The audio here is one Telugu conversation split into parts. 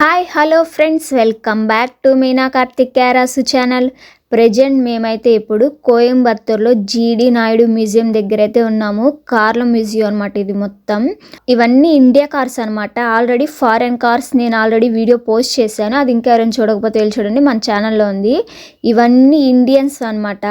Hi hello friends welcome back to Meena Karthik క్యారాసు channel present మేమైతే ఇప్పుడు కోయంబత్తూర్లో జీడి నాయుడు మ్యూజియం దగ్గర అయితే ఉన్నాము. కార్ల మ్యూజియం అనమాట ఇది మొత్తం. ఇవన్నీ ఇండియా కార్స్ అనమాట ఆల్రెడీ ఫారెన్ కార్స్ నేను ఆల్రెడీ వీడియో పోస్ట్ చేశాను. అది ఇంకా ఎవరైనా చూడకపోతే వెళ్ళి చూడండి. మన ఛానల్లో ఉంది. ఇవన్నీ ఇండియన్స్ అనమాట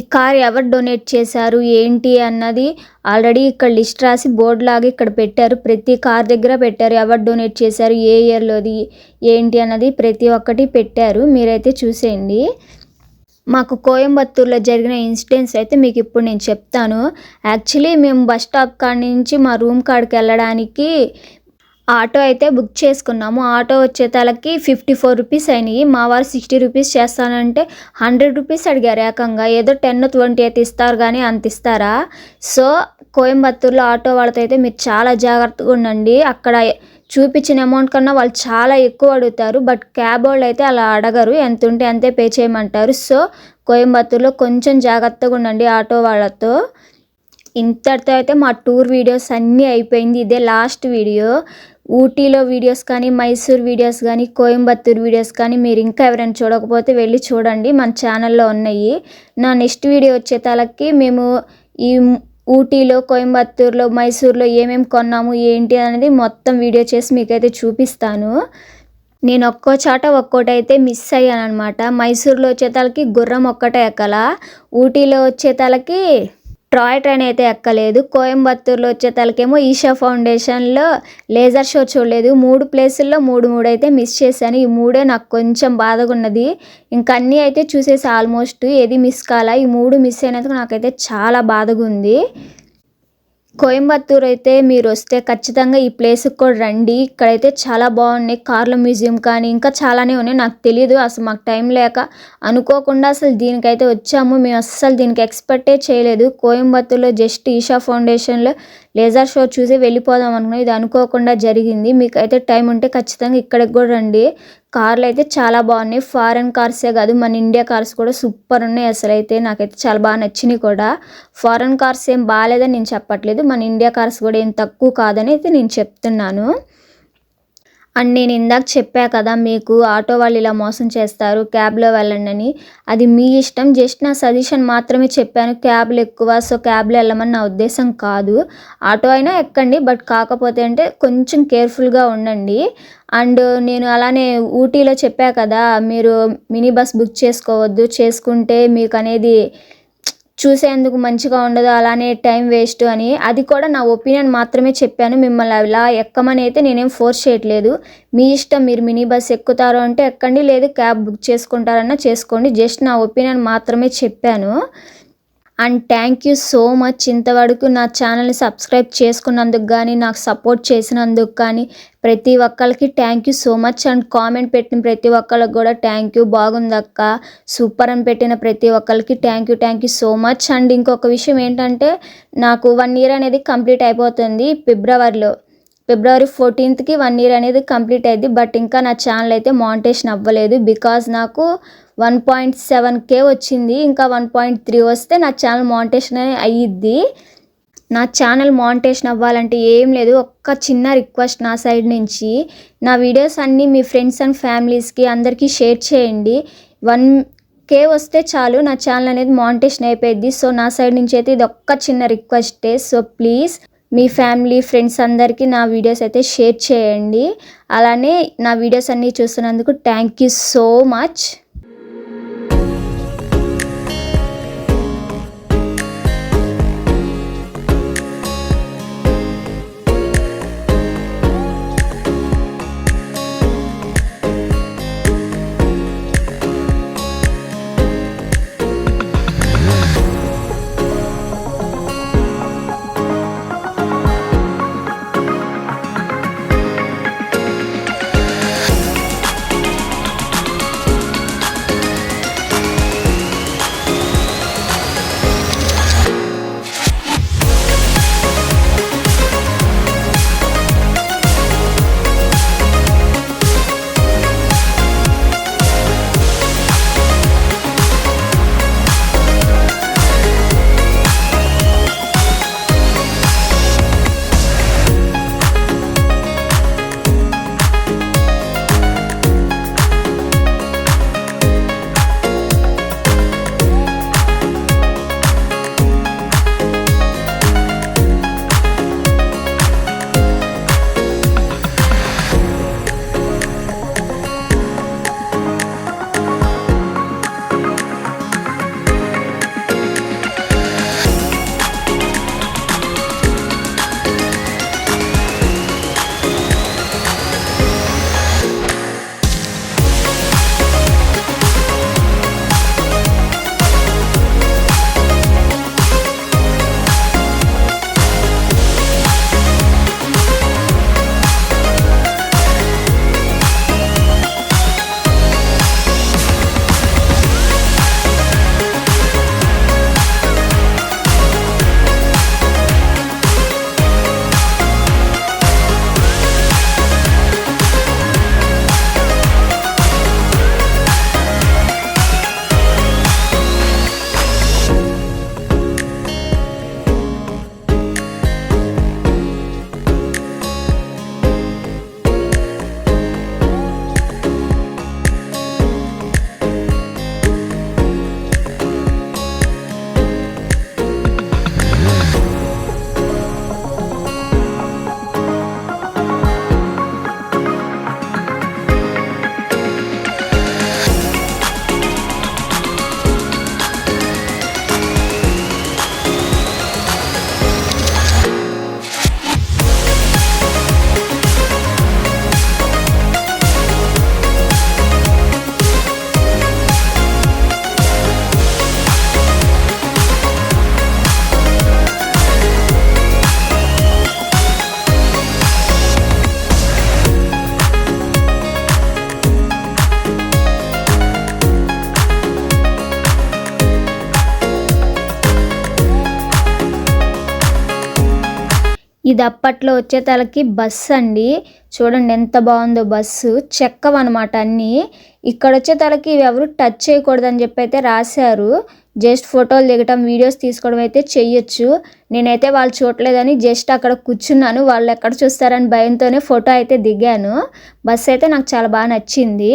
ఈ కార్ ఎవరు డొనేట్ చేశారు? ఏంటి అన్నది ఆల్రెడీ ఇక్కడ లిస్ట్ రాసి బోర్డు లాగా ఇక్కడ పెట్టారు. ప్రతి కార్ దగ్గర పెట్టారు. ఎవరు డొనేట్ చేశారు? ఏ ఇయర్లోది? ఏంటి అన్నది ప్రతి ఒక్కటి పెట్టారు. మీరైతే చూసేయండి. మాకు కోయంబత్తూర్లో జరిగిన ఇన్సిడెంట్స్ అయితే మీకు ఇప్పుడు నేను చెప్తాను. యాక్చువల్లీ మేము బస్ స్టాప్ కాడ నుంచి మా రూమ్ కాడికి వెళ్ళడానికి ఆటో అయితే బుక్ చేసుకున్నాము. ఆటో వచ్చే తలకి ఫిఫ్టీ ఫోర్ రూపీస్ అయినాయి. మా వారు సిక్స్టీ రూపీస్ చేస్తానంటే హండ్రెడ్ రూపీస్ అడిగారు ఏకంగా. ఏదో టెన్ ట్వంటీ అయితే ఇస్తారు కానీ అంత ఇస్తారా? సో కోయంబత్తూర్లో ఆటో వాళ్ళతో అయితే మీరు చాలా జాగ్రత్తగా ఉండండి. అక్కడ చూపించిన అమౌంట్ కన్నా వాళ్ళు చాలా ఎక్కువ అడుగుతారు బట్ క్యాబ్ వాళ్ళు అయితే అలా అడగరు. ఎంత ఉంటే అంతే పే చేయమంటారు. సో కోయంబత్తూర్లో కొంచెం జాగ్రత్తగా ఉండండి ఆటో వాళ్ళతో. ఇంతటితో అయితే మా టూర్ వీడియోస్ అన్నీ అయిపోయింది. ఇదే లాస్ట్ వీడియో ఊటీలో వీడియోస్ కానీ మైసూర్ వీడియోస్ కానీ కోయంబత్తూర్ వీడియోస్ కానీ మీరు ఇంకా ఎవరైనా చూడకపోతే వెళ్ళి చూడండి. మన ఛానల్లో ఉన్నాయి. నా నెక్స్ట్ వీడియో వచ్చే తలకి మేము ఈ ఊటీలో కోయంబత్తూర్లో మైసూర్లో ఏమేమి కొన్నాము ఏంటి అనేది మొత్తం వీడియో చేసి మీకైతే చూపిస్తాను. నేను ఒక్కో చాట ఒక్కోటి అయితే మిస్ అయ్యాను అనమాట మైసూర్లో వచ్చేతలకి గుర్రం ఒక్కటే ఎక్కల. ఊటీలో వచ్చేతలకి టాయ్ ట్రైన్ అయితే ఎక్కలేదు. కోయంబత్తూర్లో వచ్చేతలకేమో ఈషా ఫౌండేషన్లో లేజర్ షో చూడలేదు. మూడు ప్లేసుల్లో మూడు మూడు అయితే మిస్ చేశాను. ఈ మూడే నాకు కొంచెం బాధగా ఉన్నది ఇంకా అన్నీ అయితే చూసేసి ఆల్మోస్ట్ ఏది మిస్ కాలా? ఈ మూడు మిస్ అయినందుకు నాకైతే చాలా బాధగా ఉంది కోయంబత్తూర్ అయితే మీరు వస్తే ఖచ్చితంగా ఈ ప్లేస్కి కూడా రండి. ఇక్కడైతే చాలా బాగున్నాయి. కార్ల మ్యూజియం కానీ ఇంకా చాలానే ఉన్నాయి. నాకు తెలియదు అసలు మాకు టైం లేక అనుకోకుండా అసలు దీనికైతే వచ్చాము. మేము అస్సలు దీనికి ఎక్స్పెక్టే చేయలేదు. కోయంబత్తూర్లో జస్ట్ ఈషా ఫౌండేషన్లో లేజర్ షో చూసి వెళ్ళిపోదాం అనుకున్నాం. ఇది అనుకోకుండా జరిగింది. మీకు అయితే టైం ఉంటే ఖచ్చితంగా ఇక్కడికి కూడా రండి. కార్లు అయితే చాలా బాగున్నాయి. ఫారెన్ కార్సే కాదు మన ఇండియా కార్స్ కూడా సూపర్ ఉన్నాయి అసలు అయితే నాకైతే చాలా బాగా నచ్చినాయి కూడా. ఫారెన్ కార్స్ ఏం బాగాలేదని నేను చెప్పట్లేదు. మన ఇండియా కార్స్ కూడా ఏం తక్కువ కాదని అయితే నేను చెప్తున్నాను. అండ్ నేను ఇందాక చెప్పా కదా మీకు ఆటో వాళ్ళు ఇలా మోసం చేస్తారు క్యాబ్లో వెళ్ళండి అని. అది మీ ఇష్టం. జస్ట్ నా సజెషన్ మాత్రమే చెప్పాను. క్యాబ్లు ఎక్కువ సో క్యాబ్లో వెళ్ళమని నా ఉద్దేశం కాదు. ఆటో అయినా ఎక్కండి బట్ కాకపోతే అంటే కొంచెం కేర్ఫుల్గా ఉండండి. అండ్ నేను అలానే ఊటీలో చెప్పా కదా మీరు మినీ బస్ బుక్ చేసుకోవద్దు. చేసుకుంటే మీకు అనేది చూసేందుకు మంచిగా ఉండదు అలానే టైం వేస్ట్ అని. అది కూడా నా ఒపీనియన్ మాత్రమే చెప్పాను. మిమ్మల్ని అలా ఎక్కమని అయితే నేనేం ఫోర్స్ చేయట్లేదు. మీ ఇష్టం మీరు మినీ బస్ ఎక్కుతారు అంటే ఎక్కండి లేదు క్యాబ్ బుక్ చేసుకుంటారన్నా చేసుకోండి. జస్ట్ నా ఒపీనియన్ మాత్రమే చెప్పాను. And thank you so much ఇంతవరకు నా ఛానల్ని సబ్స్క్రైబ్ చేసుకున్నందుకు కానీ నాకు సపోర్ట్ చేసినందుకు కానీ ప్రతి ఒక్కరికి thank you so much. And comment పెట్టిన ప్రతి ఒక్కరికి కూడా థ్యాంక్ యూ. బాగుందక్క సూపర్ అని పెట్టిన ప్రతి ఒక్కరికి thank you thank you so much. And ఇంకొక విషయం ఏంటంటే నాకు వన్ ఇయర్ అనేది కంప్లీట్ అయిపోతుంది ఫిబ్రవరిలో. ఫిబ్రవరి ఫోర్టీన్త్కి వన్ ఇయర్ అనేది కంప్లీట్ అయింది బట్ ఇంకా నా ఛానల్ అయితే మానిటేషన్ అవ్వలేదు. బికాజ్ నాకు వన్ పాయింట్ సెవెన్ కే వచ్చింది. ఇంకా వన్ పాయింట్ త్రీ వస్తే నా ఛానల్ మానిటేషన్ అయ్యిద్ది. నా ఛానల్ మానిటేషన్ అవ్వాలంటే ఏం లేదు. ఒక్క చిన్న రిక్వెస్ట్ నా సైడ్ నుంచి. నా వీడియోస్ అన్నీ మీ ఫ్రెండ్స్ అండ్ ఫ్యామిలీస్కి అందరికీ షేర్ చేయండి. వన్ కే వస్తే చాలు నా ఛానల్ అనేది మానిటేషన్ అయిపోయింది సో నా సైడ్ నుంచి అయితే ఇది ఒక్క చిన్న రిక్వెస్టే. సో ప్లీజ్ మీ ఫ్యామిలీ ఫ్రెండ్స్ అందరికీ నా వీడియోస్ అయితే షేర్ చేయండి. అలానే నా వీడియోస్ అన్నీ చూస్తున్నందుకు థ్యాంక్ యూ సో మచ్. ఇది అప్పట్లో వచ్చే తలకి బస్సు అండి. చూడండి ఎంత బాగుందో బస్సు. చెక్కవన్నమాట అన్నీ. ఇక్కడ వచ్చే తలకి ఇవి ఎవరు టచ్ చేయకూడదని చెప్పి అయితే రాశారు. జస్ట్ ఫోటోలు దిగటం వీడియోస్ తీసుకోవడం అయితే చెయ్యొచ్చు. నేనైతే వాళ్ళు చూడలేదని జస్ట్ అక్కడ కూర్చున్నాను. వాళ్ళు ఎక్కడ చూస్తారని భయంతోనే ఫోటో అయితే దిగాను. బస్సు అయితే నాకు చాలా బాగా నచ్చింది.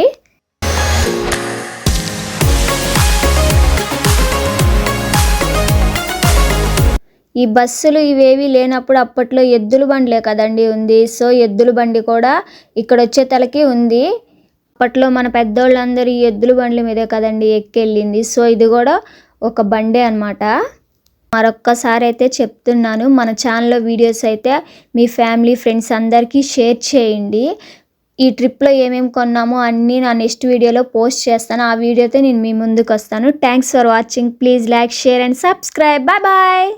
ఈ బస్సులు ఇవేవి లేనప్పుడు అప్పట్లో ఎద్దుల బండ్లే కదండి ఉంది. సో ఎద్దుల బండి కూడా ఇక్కడ వచ్చే తలకి ఉంది. అప్పట్లో మన పెద్దోళ్ళందరూ ఈ ఎద్దుల బండ్ల మీదే కదండి ఎక్కెళ్ళింది. సో ఇది కూడా ఒక బండే అనమాట మరొక్కసారి అయితే చెప్తున్నాను. మన ఛానల్లో వీడియోస్ అయితే మీ ఫ్యామిలీ ఫ్రెండ్స్ అందరికీ షేర్ చేయండి. ఈ ట్రిప్లో ఏమేమి కొన్నామో అన్నీ నా నెక్స్ట్ వీడియోలో పోస్ట్ చేస్తాను. ఆ వీడియోతో నేను మీ ముందుకు వస్తాను thanks for watching. Please like share and subscribe. Bye bye.